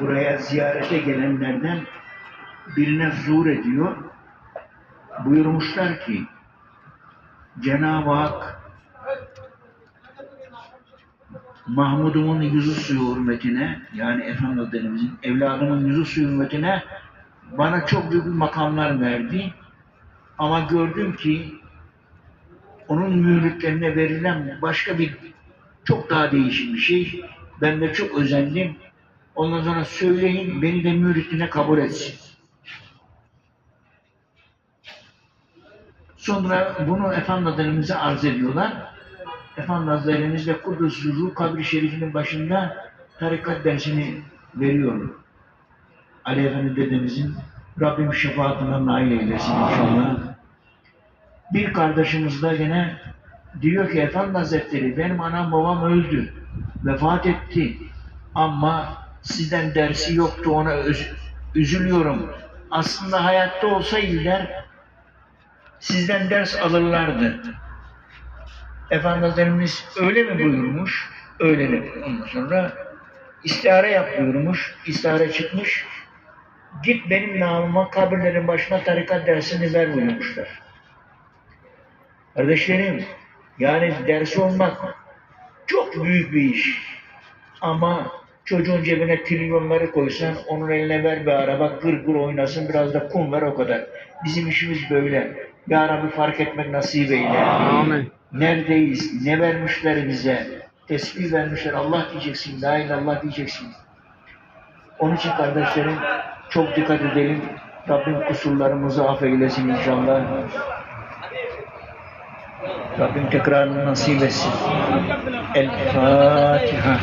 buraya ziyarete gelenlerden birine zuhur ediyor. Buyurmuşlar ki Cenab-ı Hak Mahmud'umun yüzü suyu hürmetine yani Efendimizin evladımın yüzü suyu hürmetine bana çok büyük makamlar verdi. Ama gördüm ki onun müritlerine verilen başka bir çok daha değişik bir şey. Ben de çok özendim. Ondan sonra söyleyin beni de müritine kabul etsin. Sonra bunu Efendi arz ediyorlar. Efendi Hazretlerimiz de Kudüs Ruh Kabri Şerifinin başında tarikat dersini veriyor. Ali Efendi dedemizin Rabbim şefaatine nail eylesin inşallah. Bir kardeşimiz de gene diyor ki Efendi Hazretleri benim anam babam öldü. Vefat etti. Ama sizden dersi yoktu ona üz- üzülüyorum. Aslında hayatta olsaydılar sizden ders alırlardı. Efendi Hazretlerimiz öyle mi buyurmuş? Öyle de ondan sonra istihare yap buyurmuş. İstihare çıkmış. Git benim namıma kabirlerin başına tarikat dersini ver buyurmuşlar. Kardeşlerim, yani dersi olmak çok büyük bir iş. Ama çocuğun cebine trilyonları koysan, onun eline ver bir araba, gır gır oynasın, biraz da kum ver o kadar. Bizim işimiz böyle. Ya Rabbi fark etmek nasip eyle. Amin. Neredeyiz? Ne vermişler bize? Tesbih vermişler. Allah diyeceksin. La illallah diyeceksin. Onun için kardeşlerim çok dikkat edelim. Rabbim kusurlarımızı affeylesin inşallah. Rabbim tekrarını nasip etsin. El Fatiha.